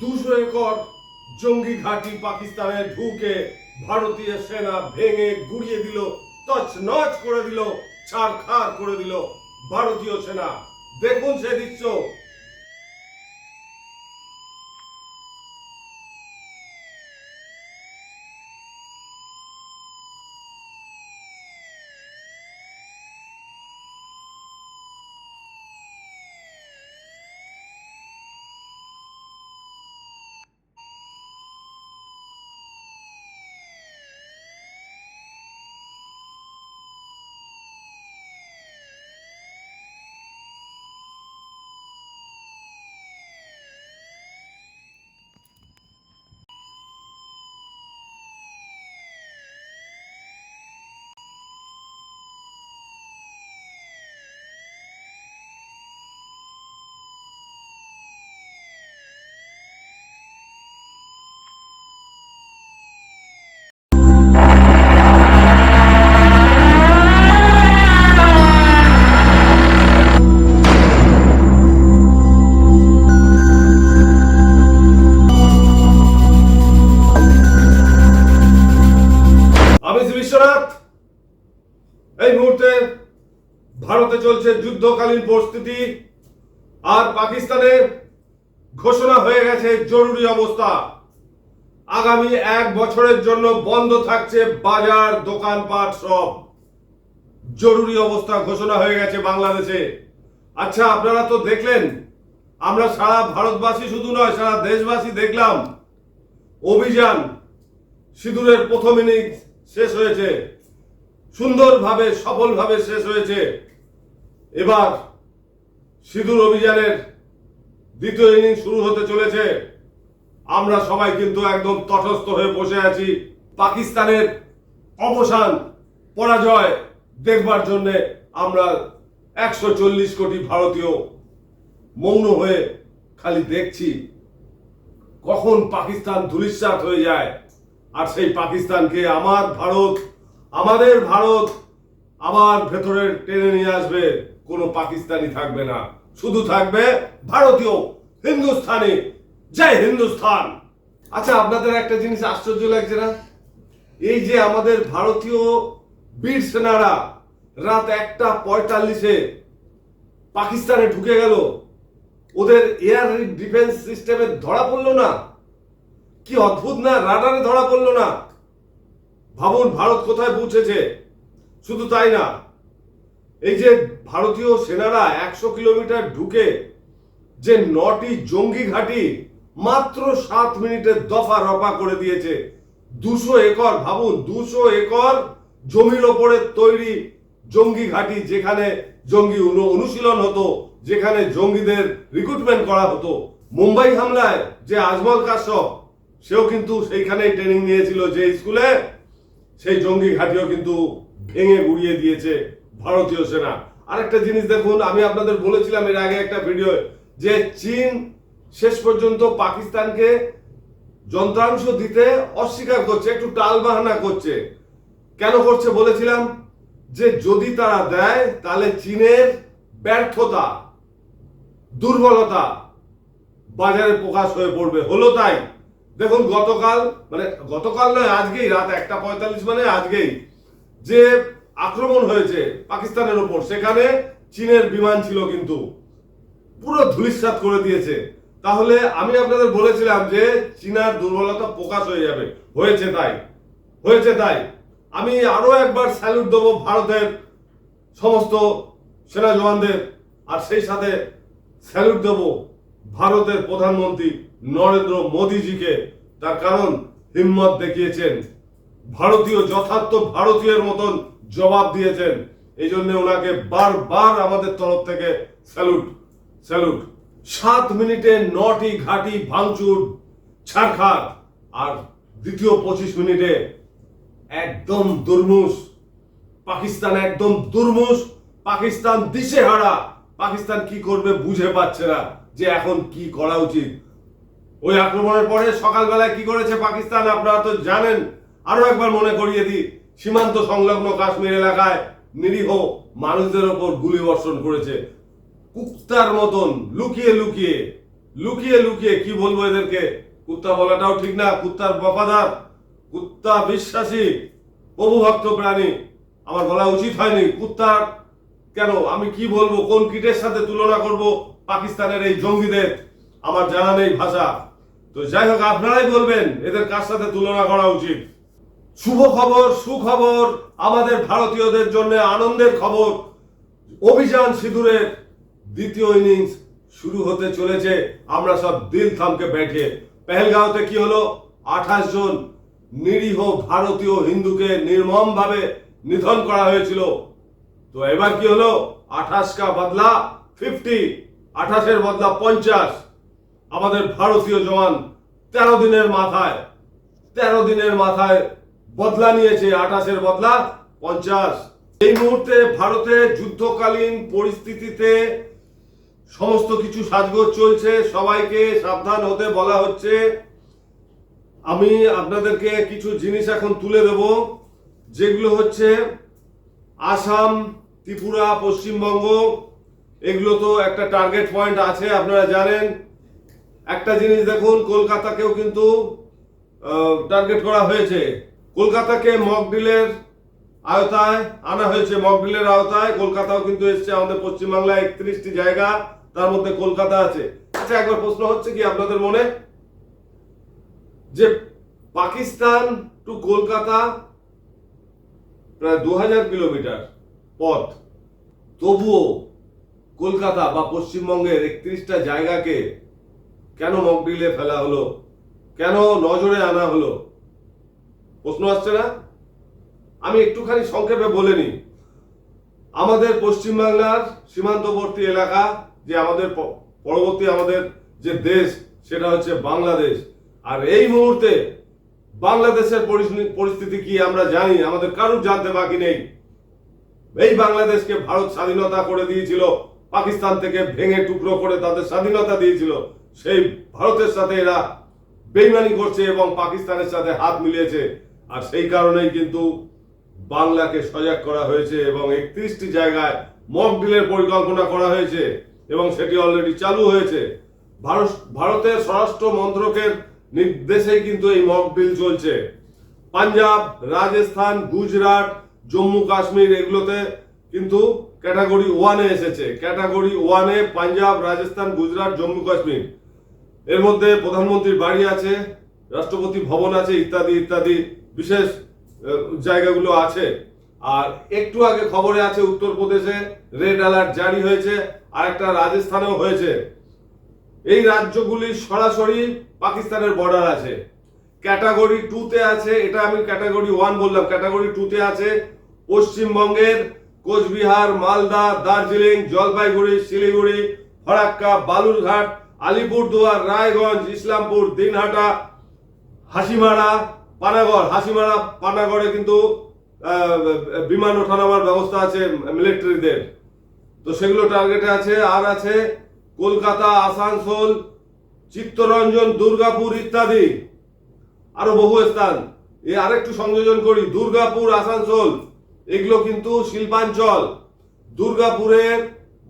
দুশো একর জঙ্গি ঘাঁটি পাকিস্তানে ঢুকে ভারতীয় সেনা ভেঙে গুড়িয়ে দিল নচ করে দিল, ছাড়খাড় করে দিল ভারতীয় সেনা। দেখুন সে দৃশ্য। বিশ্বনাথ, এই মুহূর্তে ভারতে চলছে যুদ্ধকালীন পরিস্থিতি আর পাকিস্তানে ঘোষণা হয়ে গেছে জরুরি অবস্থা। আগামী এক বছরের জন্য বন্ধ থাকছে বাজার, দোকানপাট সব। জরুরি অবস্থা ঘোষণা হয়ে গেছে বাংলাদেশে। আচ্ছা আপনারা তো দেখলেন, আমরা সারা ভারতবাসী শুধু নয়, সারা দেশবাসী দেখলাম। অভিযান, সিঁদুরের প্রথম ইনিংস শেষ হয়েছে। সুন্দরভাবে, সফলভাবে শেষ হয়েছে। এবার সিঁদুর অভিযানের দ্বিতীয় ইনিংস শুরু হতে চলেছে। আমরা সবাই কিন্তু একদম তটস্থ হয়ে বসে আছি। পাকিস্তানের অবসান, পরাজয় দেখবার জন্য আমরা একশো চল্লিশ কোটি ভারতীয় মৌন হয়ে খালি দেখছি কখন পাকিস্তান ধুলিস্বাত হয়ে যায়। আর সেই পাকিস্তানকে আমার ভারত, আমাদের ভারত আবার ভেতরে টেনে নিয়ে আসবে। কোনো পাকিস্তানি থাকবে না। শুধু থাকবে ভারতীয় হিন্দুস্তানি। জয় হিন্দুস্থান আচ্ছা আপনাদের একটা জিনিস আশ্চর্য লাগছে না? এই যে আমাদের ভারতীয় বীর সেনারা রাত একটা পঁয়তাল্লিশে পাকিস্তানে ঢুকে গেল, ওদের এয়ার ডিফেন্স সিস্টেমে ধরা পড়ল না? কি অদ্ভুত না, রাডারে ধরা পড়ল না। ভাবুন, ভারত কোথায় পৌঁছেছে? শুধু তাই না, এই যে ভারতীয় সেনারা একশো কিলোমিটার ঢুকে যে নটি জঙ্গি ঘাঁটি মাত্র সাত মিনিটের দফা রফা করে দিয়েছে। দুশো একর, ভাবুন, দুশো একর জমির ওপরে তৈরি জঙ্গি ঘাঁটি যেখানে জঙ্গি অনু- অনুশীলন হতো, যেখানে জঙ্গিদের রিক্রুটমেন্ট করা হতো। মুম্বাই হামলায় যে আজমল কাশ্যপ সেও কিন্তু সেইখানেই ট্রেনিং নিয়েছিল, যে স্কুলে সেই জঙ্গি ঘাটিও কিন্তু ভেঙে গুড়িয়ে দিয়েছে ভারতীয় সেনা। আরেকটা জিনিস দেখুন, আমি আপনাদের বলেছিলাম এর আগে একটা ভিডিও যে চীন শেষ পর্যন্ত পাকিস্তানকে যন্ত্রাংশ দিতে অস্বীকার করছে, একটু টালবাহানা করছে। কেন করছে বলেছিলাম? যে যদি তারা দেয়, তাহলে চীনের ব্যর্থতা, দুর্বলতা বাজারে প্রকাশ হয়ে পড়বে। হলো তাই। দেখুন, গতকাল মানে গতকাল নয়, আজকেই, রাত একটা পঁয়তাল্লিশ মানে আজকেই যে আক্রমণ হয়েছে পাকিস্তানের ওপর, সেখানে চীনের বিমান ছিল কিন্তু। পুরো ধুলিস্বাত করে দিয়েছে। তাহলে আমি আপনাদের বলেছিলাম যে চীনার দুর্বলতা প্রকাশ হয়ে যাবে। হয়েছে তাই। হয়েছে তাই। আমি আরও একবার স্যালুট দেবো ভারতের সমস্ত সেনা জওয়ানদের, আর সেই সাথে স্যালুট দেবো ভারতের প্রধানমন্ত্রী নরেন্দ্র মোদীজিকে তার কারণ হিম্মত দেখিয়েছেন। ভারতীয় যথার্থ ভারতীয়ের মতন জবাব দিয়েছেন। এই জন্য ওনাকে বারবার আমাদের তরফ থেকে স্যালুট স্যালুট। সাত মিনিটে নটি ঘাটি ভাঙচুর, ছাড়খাড়। আর দ্বিতীয় পঁচিশ মিনিটে একদম দুর্মুষ। পাকিস্তান একদম দুর্মুষ। পাকিস্তান দিশেহারা। পাকিস্তান কি করবে বুঝে পাচ্ছে না যে এখন কি করা উচিত। ওই আক্রমণের পরে সকালবেলায় কি করেছে পাকিস্তান, আপনারা তো জানেন। আরও একবার মনে করিয়ে দিই, সীমান্ত সংলগ্ন কাশ্মীর এলাকায় নিরীহ মানুষদের ওপর গুলি বর্ষণ করেছে। কুত্তার মতন, লুকিয়ে লুকিয়ে লুকিয়ে লুকিয়ে, কি বলব এদেরকে? কুত্তা বলাটাও ঠিক না, কুত্তার বফাদার, কুত্তা বিশ্বাসী প্রভুভক্ত প্রাণী। আমার বলা উচিত হয়নি, কুত্তার কেন? আমি কি বলব? কোন কিটের সাথে তুলনা করব? পাকিস্তানের এই জঙ্গিদের আমার জানা নেই ভাষা। তো যাই হোক, আপনারাই বলবেন, এদের কার সাথে তুলনা করা উচিত? শুভ খবর, সুখবর, আমাদের ভারতীয়দের জন্য আনন্দের খবর। অভিযান সিঁদুরের দ্বিতীয় ইনিংস শুরু হতে চলেছে। আমরা সব দিল থামকে ব্যাঠে। পেহেলগাঁওতে কি হলো? আঠাশ জন নিরীহ ভারতীয় হিন্দুকে নির্মম ভাবে নিধন করা হয়েছিল। তো এবার কি হলো? আঠাশ কা বদলা ফিফটি আঠাশের বদলা পঞ্চাশ। আমাদের ভারতীয় জওয়ান তেরো দিনের মাথায়, তেরো দিনের মাথায় বদলা নিয়েছে, আঠাশের বদলা পঞ্চাশ। এই মুহূর্তে ভারতে যুদ্ধকালীন পরিস্থিতিতে সমস্ত কিছু সাজগোজ চলছে, সবাইকে সাবধান হতে বলা হচ্ছে। আমি আপনাদেরকে কিছু জিনিস এখন তুলে দেব, যেগুলো হচ্ছে আসাম, ত্রিপুরা, পশ্চিমবঙ্গ, এগুলো তো একটা টার্গেট পয়েন্ট আছে, আপনারা জানেন। একটা জিনিস দেখুন, কলকাতাকেও কিন্তু টার্গেট করা হয়েছে। কলকাতাকে মকডিলের আওতায় আনা হয়েছে মকডিলের আওতায়। কলকাতাও কিন্তু এসছে আমাদের পশ্চিমবাংলায় একত্রিশটি জায়গা, তার মধ্যে কলকাতা আছে। আচ্ছা একবার প্রশ্ন হচ্ছে কি আপনাদের মনে? যে পাকিস্তান টু কলকাতা প্রায় দু হাজার কিলোমিটার পথ, তবুও কলকাতা বা পশ্চিমবঙ্গের একত্রিশটা জায়গাকে কেন মকডিলে ফেলা হলো? কেন নজরে আনা হলো? প্রশ্ন আসছে না? আমি একটুখানি সংক্ষেপে বলে নিই। আমাদের পশ্চিমবাংলার সীমান্তবর্তী এলাকা, যে আমাদের পরবর্তী আমাদের যে দেশ, সেটা হচ্ছে বাংলাদেশ। আর এই মুহূর্তে বাংলাদেশের পরিস্থিতি কি আমরা জানি? আমাদের কারুর জানতে বাকি নেই? এই বাংলাদেশকে ভারত স্বাধীনতা করে দিয়েছিল, পাকিস্তান থেকে ভেঙে টুকরো করে তাদের স্বাধীনতা দিয়েছিল। সেই ভারতের সাথে এরা বেইমানি করছে এবং পাকিস্তানের সাথে হাত মিলিয়েছে। আর সেই কারণেই কিন্তু বাংলাকে সজাগ করা হয়েছে এবং একত্রিশটি জায়গায় মক ডিলের পরিকল্পনা করা হয়েছে এবং সেটি অলরেডি চালু হয়েছে। ভারত ভারতের স্বরাষ্ট্র মন্ত্রকের নির্দেশেই কিন্তু এই মক ডিল চলছে। পাঞ্জাব, রাজস্থান, গুজরাট, জম্মু, কাশ্মীর এগুলোতে কিন্তু ক্যাটাগরি ওয়ানে এসেছে। ক্যাটাগরি ওয়ানে পাঞ্জাব, রাজস্থান, গুজরাট, জম্মু, কাশ্মীর। এর মধ্যে প্রধানমন্ত্রীর বাড়ি আছে, রাষ্ট্রপতি ভবন আছে, ইত্যাদি ইত্যাদি বিশেষ জায়গাগুলো আছে। আর একটু আগে খবরে আছে উত্তরপ্রদেশে, রেড অ্যালার্ট জারি হয়েছে আর একটা রাজস্থানেও হয়েছে। এই রাজ্যগুলি সরাসরি পাকিস্তানের বর্ডার আছে। ক্যাটাগরি টুতে আছে, এটা আমি ক্যাটাগরি ওয়ান বললাম ক্যাটাগরি টুতে আছে পশ্চিমবঙ্গের কোচবিহার, মালদা, দার্জিলিং, জলপাইগুড়ি, শিলিগুড়ি, ফরাক্কা, বালুরঘাট আলিপুরদুয়ার, রায়গঞ্জ, ইসলামপুর, দিনহাটা, হাসিমারা, পানাগড়। হাসিমারা, পানাগড়ে কিন্তু বিমান ওঠানামার ব্যবস্থা আছে মিলিটারিদের। তো সেগুলো টার্গেটে আছে, আর আছে কলকাতা, আসানসোল, চিত্তরঞ্জন, দুর্গাপুর ইত্যাদি। আরও বহু স্থান। এ আরেকটু সংযোজন করি। দুর্গাপুর, আসানসোল, এগুলো কিন্তু শিল্পাঞ্চল। দুর্গাপুরের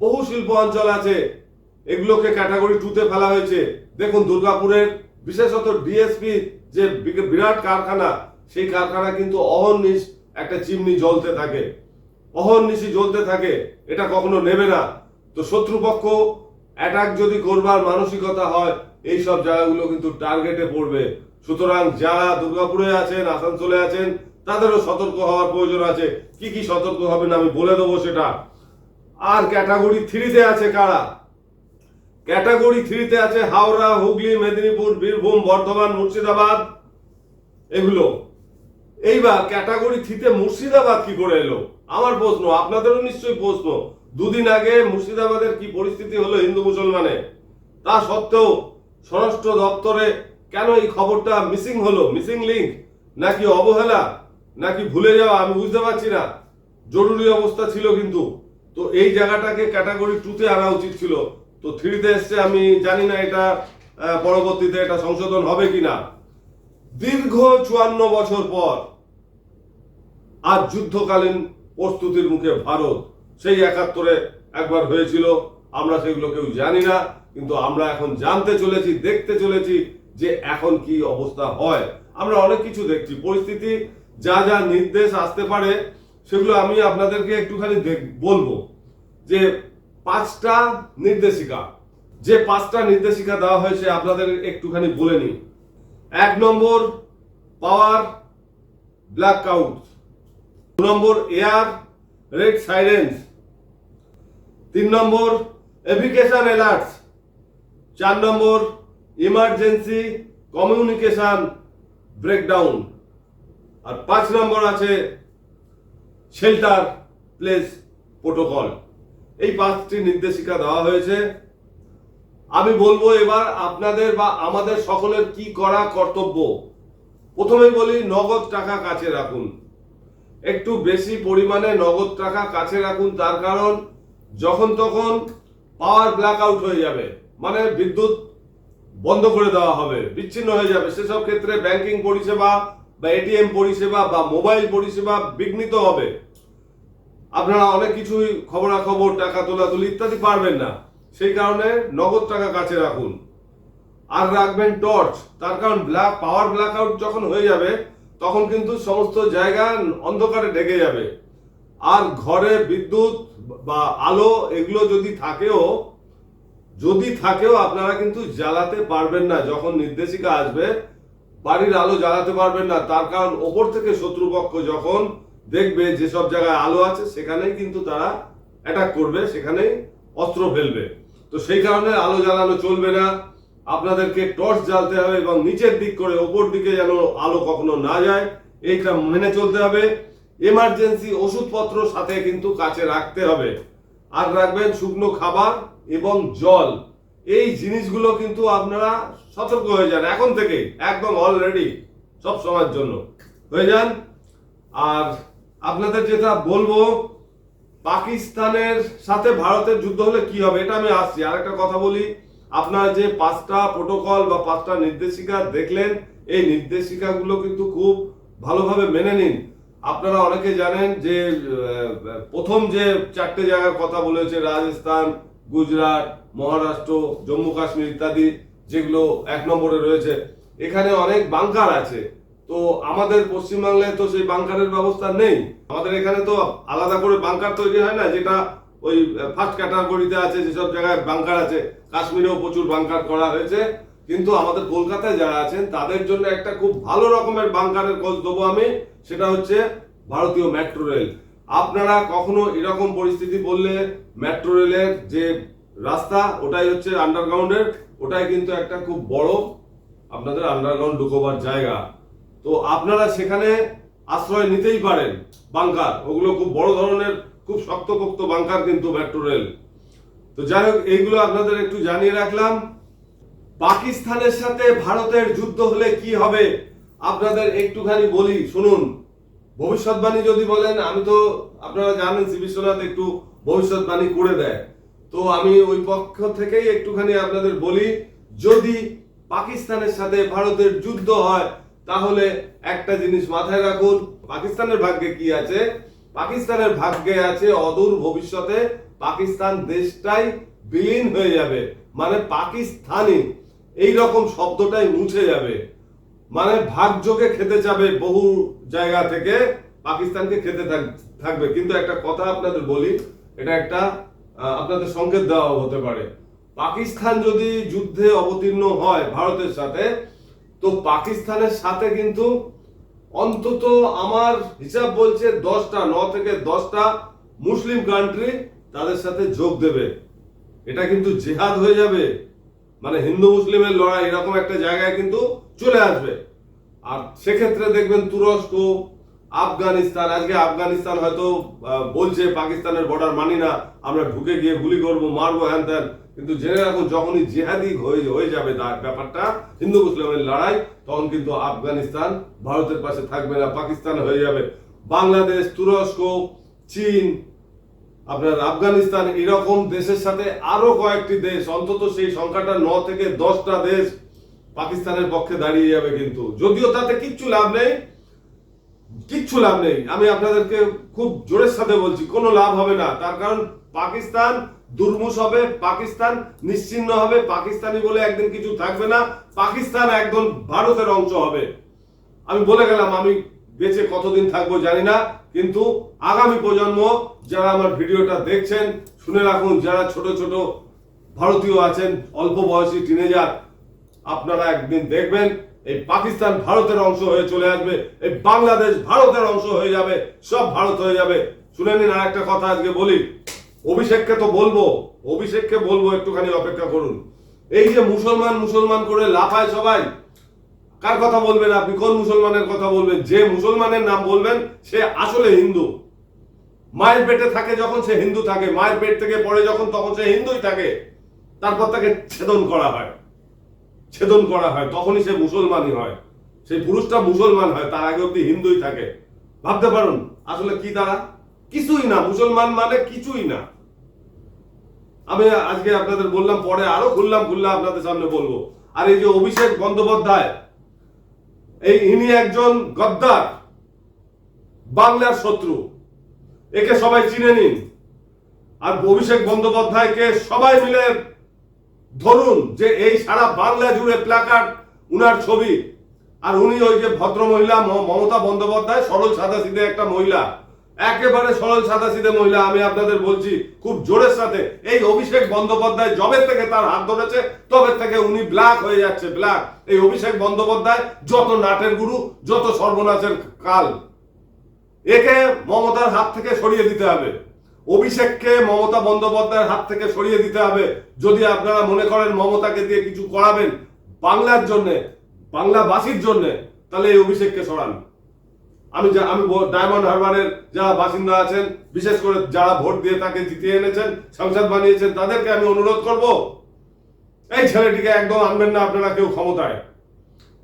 বহু শিল্প অঞ্চল আছে। এগুলোকে ক্যাটাগরি টুতে ফেলা হয়েছে। দেখুন, দুর্গাপুরের বিশেষত ডিএসপি যে বিরাট কারখানা, সেই কারখানা কিন্তু অহর্নিশ একটা চিমনি জ্বলতে থাকে। অহর্নিশি জ্বলতে থাকে, এটা কখনো নেবে না। তো শত্রুপক্ষ অ্যাটাক যদি করবার মানসিকতা হয়, এই সব জায়গাগুলো কিন্তু টার্গেটে পড়বে। সুতরাং যারা দুর্গাপুরে আছেন, আসানসোলে আছেন, তাদেরও সতর্ক হওয়ার প্রয়োজন আছে। কি কি সতর্ক হবেন আমি বলে দেবো সেটা। আর ক্যাটাগরি থ্রিতে আছে কারা? ক্যাটাগরি থ্রিতে আছে হাওড়া, হুগলি, মেদিনীপুর, বীরভূম, বর্ধমান, মুর্শিদাবাদ। এগুলো। এইবার ক্যাটাগরি থ্রিতে মুর্শিদাবাদ কি করে এলো? আমার প্রশ্ন, আপনাদেরও নিশ্চয়ই প্রশ্ন। দুদিন আগে মুর্শিদাবাদের কি পরিস্থিতি হলো হিন্দু মুসলমানে? তা সত্ত্বেও স্বরাষ্ট্র দপ্তরে কেন এই খবরটা মিসিং হলো? Missing link? নাকি অবহেলা? নাকি ভুলে যাওয়া? আমি বুঝতে পারছি না। জরুরি অবস্থা ছিল কিন্তু। তো এই জায়গাটাকে ক্যাটাগরি টুতে আনা উচিত ছিল। তো থ্রিতে এসছে আমি জানি না এটা পরবর্তীতে এটা সংশোধন হবে কিনা। দীর্ঘ চুয়ান্ন বছর পর আজ যুদ্ধকালীন প্রস্তুতির মুখে ভারত সেই একাত্তরে একবার হয়েছিল। আমরা সেগুলো কেউ জানি না, কিন্তু আমরা এখন জানতে চলেছি, দেখতে চলেছি যে এখন কি অবস্থা হয়। আমরা অনেক কিছু দেখছি, পরিস্থিতি, যা যা নির্দেশ আসতে পারে, সেগুলো আমি আপনাদেরকে একটুখানি বলব যে পাঁচটা নির্দেশিকা। যে পাঁচটা নির্দেশিকা দেওয়া হয়েছে, আপনাদের একটুখানি বলে নিই। এক নম্বর পাওয়ার ব্ল্যাক আউট দু নম্বর এয়ার রেড সাইরেন্স তিন নম্বর এভিকেশন অ্যালার্টস চার নম্বর ইমার্জেন্সি কমিউনিকেশন ব্রেকডাউন আর পাঁচ নম্বর আছে শেল্টার প্লেস প্রোটোকল এই পাঁচটি নির্দেশিকা দেওয়া হয়েছে। আমি বলব এবার আপনাদের বা আমাদের সকলের কি করা কর্তব্য। প্রথমেই বলি, নগদ টাকা কাছে রাখুন। একটু বেশি পরিমাণে নগদ টাকা কাছে রাখুন, তার কারণ যখন তখন পাওয়ার ব্ল্যাক আউট হয়ে যাবে মানে বিদ্যুৎ বন্ধ করে দেওয়া হবে, বিচ্ছিন্ন হয়ে যাবে। সেসব ক্ষেত্রে ব্যাংকিং পরিষেবা বা এটিএম পরিষেবা বা মোবাইল পরিষেবা বিঘ্নিত হবে। আপনারা অনেক কিছুই খবরাখবর, টাকা তোলাতুলি ইত্যাদি পারবেন না। সেই কারণে নগদ টাকা কাছে রাখুন। আর রাখবেন টর্চ। তার কারণ ব্ল্যাক পাওয়ার ব্ল্যাক আউট যখন হয়ে যাবে, তখন কিন্তু সমস্ত জায়গা অন্ধকারে ঢেকে যাবে। আর ঘরে বিদ্যুৎ বা আলো এগুলো যদি থাকেও যদি থাকেও আপনারা কিন্তু জ্বালাতে পারবেন না। যখন নির্দেশিকা আসবে, বাড়ির আলো জ্বালাতে পারবেন না। তার কারণ ওপর থেকে শত্রুপক্ষ যখন দেখবে যেসব জায়গায় আলো আছে, সেখানেই কিন্তু তারা অ্যাটাক করবে, সেখানেই অস্ত্র ফেলবে। তো সেই কারণে আলো জ্বালানো চলবে না। আপনাদেরকে টর্চ জ্বালতে হবে এবং নিচের দিক করে ওপর দিকে যেন আলো কখনো না যায়। এইটা মেনে চলতে হবে। এমার্জেন্সি ওষুধপত্র সাথে কিন্তু কাছে রাখতে হবে। আর রাখবেন শুকনো খাবার এবং জল। এই জিনিসগুলো কিন্তু আপনারা সতর্ক হয়ে যান এখন থেকেই, একদম অলরেডি সব সময়ের জন্য। হয়ে যান। আর আপনাদের যেটা বলব, পাকিস্তানের সাথে ভারতের যুদ্ধ হলে কি হবে, এটা আমি আসছি। আর একটা কথা বলি, আপনারা যে পাঁচটা প্রোটোকল বা পাঁচটা নির্দেশিকা দেখলেন, এই নির্দেশিকাগুলো কিন্তু খুব ভালোভাবে মেনে নিন। আপনারা অনেকে জানেন যে প্রথম যে চারটে জায়গার কথা বলেছে, রাজস্থান, গুজরাট, মহারাষ্ট্র, জম্মু কাশ্মীর ইত্যাদি, যেগুলো এক নম্বরে রয়েছে। এখানে অনেক বাংকার আছে। তো আমাদের পশ্চিমবাংলায় তো সেই বাংকারের ব্যবস্থা নেই। আমাদের এখানে তো আলাদা করে বাংকার তৈরি হয় না, যেটা ওই ফার্স্ট ক্যাটাগরিতে আছে, যেসব জায়গায় বাংকার আছে। কাশ্মীরেও প্রচুর বাংকার করা হয়েছে। কিন্তু আমাদের কলকাতায় যারা আছেন, তাদের জন্য একটা খুব ভালো রকমের বাংকারের খোঁজ দেবো আমি, সেটা হচ্ছে ভারতীয় মেট্রো রেল। আপনারা কখনো এরকম পরিস্থিতি বললে মেট্রো রেলের যে রাস্তা, ওটাই হচ্ছে আন্ডারগ্রাউন্ডের ওটাই কিন্তু একটা খুব বড় আপনাদের আন্ডারগ্রাউন্ড ঢুকোবার জায়গা। তো আপনারা সেখানে আশ্রয় নিতেই পারেন বাংকার। ওগুলো খুব বড় ধরনের, খুব শক্তপোক্ত বাংকার কিন্তু মেট্রো রেল। তো যাই হোক, এইগুলো আপনাদের একটু জানিয়ে রাখলাম। পাকিস্তানের সাথে ভারতের যুদ্ধ হলে কি হবে, আপনাদের একটুখানি বলি, শুনুন। ভবিষ্যৎবাণী যদি বলেন, আমি তো, আপনারা জানেন সি বিশ্বনাথ একটু ভবিষ্যৎবাণী করে দেয়। তো আমি ওই পক্ষ থেকেই একটুখানি আপনাদের বলি, যদি পাকিস্তানের সাথে ভারতের যুদ্ধ হয় তাহলে একটা জিনিস মাথায় রাখুন, পাকিস্তানের ভাগ্যে কি আছে? পাকিস্তানের ভাগ্যে আছে অদূর ভবিষ্যতে পাকিস্তান দেশটাই বিলীন হয়ে যাবে মানে পাকিস্তানি। এই রকম শব্দটাই মুছে যাবে। মানে ভাগযোগে খেতে যাবে বহু জায়গা থেকে, পাকিস্তানকে খেতে থাক- থাকবে। কিন্তু একটা কথা আপনাদের বলি, এটা একটা আপনাদের সংকেত দেওয়া হতে পারে। পাকিস্তান যদি যুদ্ধে অবতীর্ণ হয় ভারতের সাথে তো পাকিস্তানের সাথে কিন্তু অন্তত আমার হিসাব বলছে দশটা, ন থেকে দশটা মুসলিম কান্ট্রি তাদের সাথে যোগ দেবে। এটা কিন্তু জেহাদ হয়ে যাবে। মানে হিন্দু মুসলিমের লড়াই এরকম একটা জায়গায় কিন্তু চলে আসবে। আর সেক্ষেত্রে দেখবেন তুরস্ক আফগানিস্তান, আজকে আফগানিস্তান হয়তো বলছে পাকিস্তানের বর্ডার মানি না, আমরা ঢুকে গিয়ে গুলি করব, মারবো, হ্যান ত্যান। কিন্তু জেনে রাখুন, যখনই জেহাদি হয়ে যাবে তার ব্যাপারটা, হিন্দু মুসলিমের লড়াই, তখন কিন্তু আফগানিস্তান ভারতের পাশে থাকবে না, পাকিস্তান হয়ে যাবে। বাংলাদেশ, তুরস্ক, চীন, আপনার আফগানিস্তান, এরকম দেশের সাথে আরও কয়েকটি দেশ, অন্তত সেই সংখ্যাটা ন থেকে দশটা দেশ পাকিস্তানের পক্ষে দাঁড়িয়ে যাবে কিন্তু। যদিও তাতে কিচ্ছু লাভ নেই কিচ্ছু লাভ নেই। আমি আপনাদেরকে খুব জোরের সাথে বলছি, কোনো লাভ হবে না। তার কারণ পাকিস্তান দুর্মুষ হবে, পাকিস্তান নিশ্চিহ্ন হবে, পাকিস্তানি বলে একদিন কিছু থাকবে না, পাকিস্তান একদম ভারতের অংশ হবে। আমি বলে গেলাম, আমি বেঁচে কতদিন থাকব জানি না, কিন্তু আগামী প্রজন্ম যারা আমার ভিডিওটা দেখছেন, শুনে রাখুন, যারা ছোট ছোট ভারতীয় আছেন, অল্প বয়সী টিনেজার, আপনারা একদিন দেখবেন এই পাকিস্তান ভারতের অংশ হয়ে চলে আসবে, এই বাংলাদেশ ভারতের অংশ হয়ে যাবে, সব ভারত হয়ে যাবে। শুনে নিন আর একটা কথা আজকে বলি। অভিষেককে তো বলব, অভিষেককে বলব একটুখানি অপেক্ষা করুন। এই যে মুসলমান মুসলমান করে লাফায় সবাই, কার কথা বলবেন আপনি? কোন মুসলমানের কথা বলবেন? যে মুসলমানের নাম বলবেন, সে আসলে হিন্দু। মায়ের পেটে থাকে যখন সে হিন্দু থাকে, মায়ের পেট থেকে পড়ে যখন, তখন সে হিন্দুই থাকে। তারপর তাকে ছেদন করা হয়। ছেদন করা হয়, তখনই সে মুসলমানই হয়। সেই পুরুষটা মুসলমান হয়, তার আগে অব্দি হিন্দুই থাকে। ভাবতে পারুন, আসলে কি তারা? কিছুই না, মুসলমান মানে কিছুই না। আমি আজকে আপনাদের বললাম, পরে আরও খুললাম খুললাম আপনাদের সামনে বলব। আর এই যে অভিষেক বন্দ্যোপাধ্যায়, এই ইনি একজন গদ্দার, বাংলার শত্রু। একে সবাই চিনে নিন। আর অভিষেক বন্দ্যোপাধ্যায়কে সবাই মিলে ধরুন যে এই সারা বাংলা জুড়ে প্ল্যাকার্ড উনার ছবি, আর উনি ওই যে ভদ্র মহিলা মমতা বন্দ্যোপাধ্যায়, সরল সাদা সিধে একটা মহিলা। একেবারে সরল সাদা সিধে মহিলা, আমি আপনাদের বলছি, খুব জোরের সাথে। এই অভিষেক বন্দ্যোপাধ্যায় জবের থেকে তার হাত ধরেছে, তবে থেকে উনি ব্ল্যাক হয়ে যাচ্ছে, ব্ল্যাক। এই অভিষেক বন্দ্যোপাধ্যায় যত নাটের গুরু, যত সর্বনাশের কাল, একে মমতার হাত থেকে সরিয়ে দিতে হবে। অভিষেককে মমতা বন্দ্যোপাধ্যায়ের হাত থেকে সরিয়ে দিতে হবে। যদি আপনারা মনে করেন মমতাকে দিয়ে কিছু করাবেন বাংলার জন্য, বাংলাবাসীর জন্য, তাহলে এই অভিষেককে সরান। আমি আমি ডায়মন্ড হারবারের যারা বাসিন্দা আছেন, বিশেষ করে যারা ভোট দিয়ে তাকে জিতিয়ে এনেছেন, সংসদ বানিয়েছেন, তাদেরকে আমি অনুরোধ করব, এই ছেলেটিকে একদম আনবেন না আপনারা কেউ ক্ষমতায়।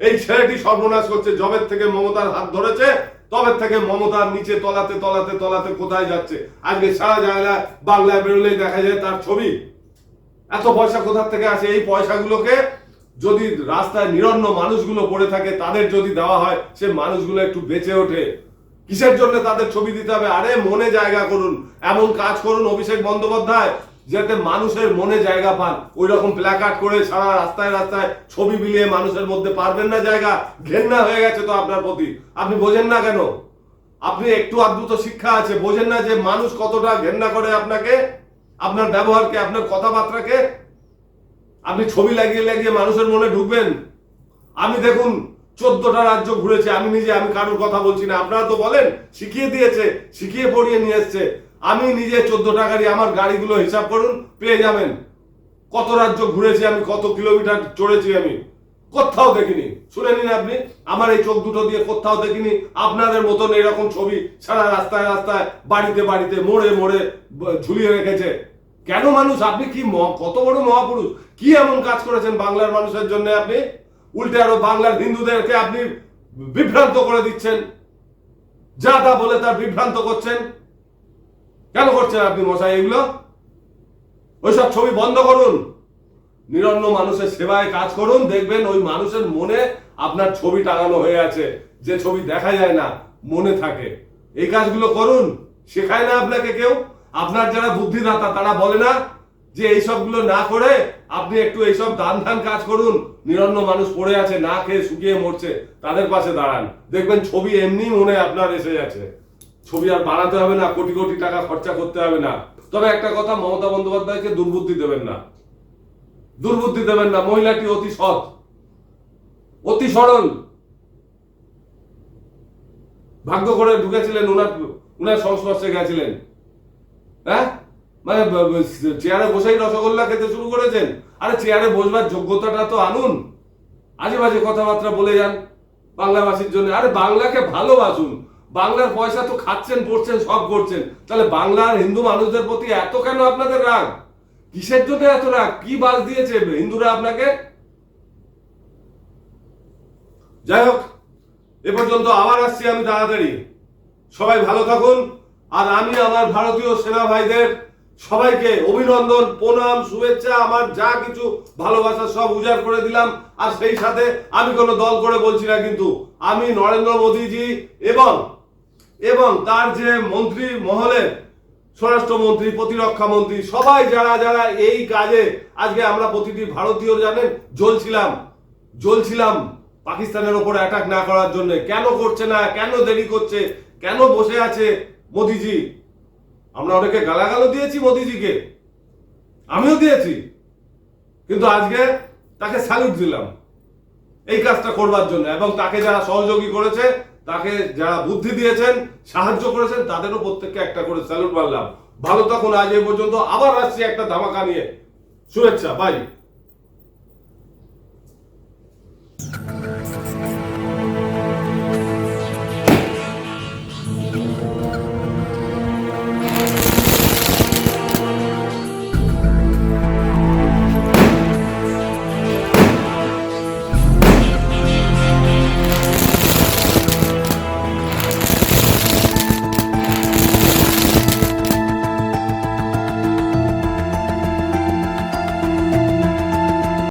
এই ছেলেটি সর্বনাশ করছে। জবের থেকে মমতার হাত ধরেছে তবে থেকে মমতার নিচে তলাতে তলাতে তলাতে কোথায় যাচ্ছে? আজকে সারা জায়গায় বাংলায় বেরোলেই দেখা যায় তার ছবি। এত পয়সা কোথার থেকে আসে? এই পয়সাগুলোকে যদি রাস্তায় নিরন্ন মানুষগুলো পড়ে থাকে, তাদের যদি দেওয়া হয়, সে মানুষগুলো একটু বেঁচে ওঠে। কিসের জন্য তাদের ছবি দিতে হবে? আরে মনে জায়গা করুন। এমন কাজ করুন অভিষেক বন্দ্যোপাধ্যায়। যাতে মানুষের মনে জায়গা পান। ওই রকম প্ল্যাকার্ড করে সারা রাস্তায় রাস্তায় ছবি বিলিয়ে মানুষের মধ্যে পারবেন না জায়গা, ঘেন্না হয়ে গেছে তো আপনার প্রতি। আপনি বোঝেন না কেন? আপনি একটু আদ্ভুত শিক্ষা আছে, বোঝেন না যে মানুষ কতটা ঘেন্না করে আপনাকে, আপনার ব্যবহারকে, আপনার কথাবার্তাকে। আপনি ছবি লাগিয়ে লাগিয়ে মানুষের মনে ঢুকবেন। আমি দেখুন, চোদ্দটা রাজ্য ঘুরেছে, আমি নিজে, আমি কারোর কথা বলছি না। আপনারা তো বলেন, শিখিয়ে দিয়েছে, শিখিয়ে পড়িয়ে নিয়ে এসছে। আমি নিজে চোদ্দটা গাড়ি আমার গাড়িগুলো হিসাব করুন, পেয়ে যাবেন। কত রাজ্য ঘুরেছি আমি, কত কিলোমিটার চড়েছি আমি, কোথাও দেখিনি। শুনে নিন আপনি, আমার এই চোখ দুটো দিয়ে কোথাও দেখিনি, আপনাদের মতন এরকম ছবি সারা রাস্তায় রাস্তায়, বাড়িতে বাড়িতে, মোড়ে মোড়ে ঝুলিয়ে রেখেছে। কেন মানুষ, আপনি কি কত বড় মহাপুরুষ? কি এমন কাজ করেছেন বাংলার মানুষের জন্য আপনি? উল্টে আরও বাংলার হিন্দুদেরকে আপনি বিভ্রান্ত করে দিচ্ছেন। যা তা বলে তার বিভ্রান্ত করছেন। কেন করছেন আপনি মশাই এগুলো? ওইসব ছবি বন্ধ করুন। নিরন্ন মানুষের সেবায় কাজ করুন, দেখবেন ওই মানুষের মনে আপনার ছবি টাঙানো হয়ে আছে। যে ছবি দেখা যায় না, মনে থাকে। এই কাজগুলো করুন, শেখায় না আপনাকে কেউ। আপনার যারা বুদ্ধিদাতা, তারা বলে না যে এই সবগুলো না করে আপনি একটু এইসব দান ধান কাজ করুন। নিরন্ন মানুষ পড়ে আছে, না খেয়ে শুকিয়ে মরছে, তাদের পাশে দাঁড়ান। দেখবেন ছবি এমনি মনে আপনার এসে যাচ্ছে। ছবি আর বানাতে হবে না, কোটি কোটি টাকা খরচা করতে হবে না। তবে একটা কথা, মমতা বন্দ্যোপাধ্যায়কে দুর্বুদ্ধি দেবেন না। দুর্বুদ্ধি দেবেন না, মহিলাটি অতি সৎ, অতি সরল। ভাগ্য করে ঢুকেছিলেন, উনার উনার সংস্পর্শে গেছিলেন। হ্যাঁ? মানে চেয়ারে বসেই রসগোল্লা খেতে শুরু করেছেন। আরে, চেয়ারে বসবার যোগ্যতাটা তো আনুন। আজে বাজে কথাবার্তা বলে যান বাংলাভাষীর জন্য। আরে, বাংলাকে ভালোবাসুন। বাংলার পয়সা তো খাচ্ছেন, পড়ছেন, সব করছেন। তাহলে বাংলার হিন্দু মানুষদের প্রতি এত কেন আপনাদের রাগ? কিসের জন্য এত রাগ? কি বাস দিয়েছে হিন্দুরা আপনাকে? যাই হোক, এ পর্যন্ত আবার আসছি আমি তাড়াতাড়ি। সবাই ভালো থাকুন, আর আমি আমার ভারতীয় সেনা ভাইদের সবাইকে অভিনন্দন, প্রণাম, শুভেচ্ছা, আমার যা কিছু ভালোবাসা সব উজাড় করে দিলাম। আর সেই সাথে আমি কোনো দল করে বলছি না কিন্তু, আমি নরেন্দ্র মোদীজি এবং এবং তার যে মন্ত্রী মহলের স্বরাষ্ট্রমন্ত্রী, প্রতিরক্ষা মন্ত্রী, সবাই যারা যারা এই কাজে, আজকে আমরা প্রতিটি ভারতীয় জানেন, জ্বলছিলাম জ্বলছিলাম পাকিস্তানের ওপর অ্যাটাক না করার জন্য। কেন করছে না, কেন দেরি করছে, কেন বসে আছে মোদিজি? আমরা অনেকে গালাগালও দিয়েছি মোদিজিকে। আমিও দিয়েছি। কিন্তু আজকে তাকে স্যালুট দিলাম। এই কাজটা করবার জন্য এবং তাকে যারা সহযোগী করেছে তাকে যারা বুদ্ধি দিয়েছেন, সাহায্য করেছেন, তাদেরও প্রত্যেককে একটা করে স্যালুট মারলাম ভালো তখন আজ এই পর্যন্ত। আবার আসছি একটা ধামাকা নিয়ে। শুভেচ্ছা বাই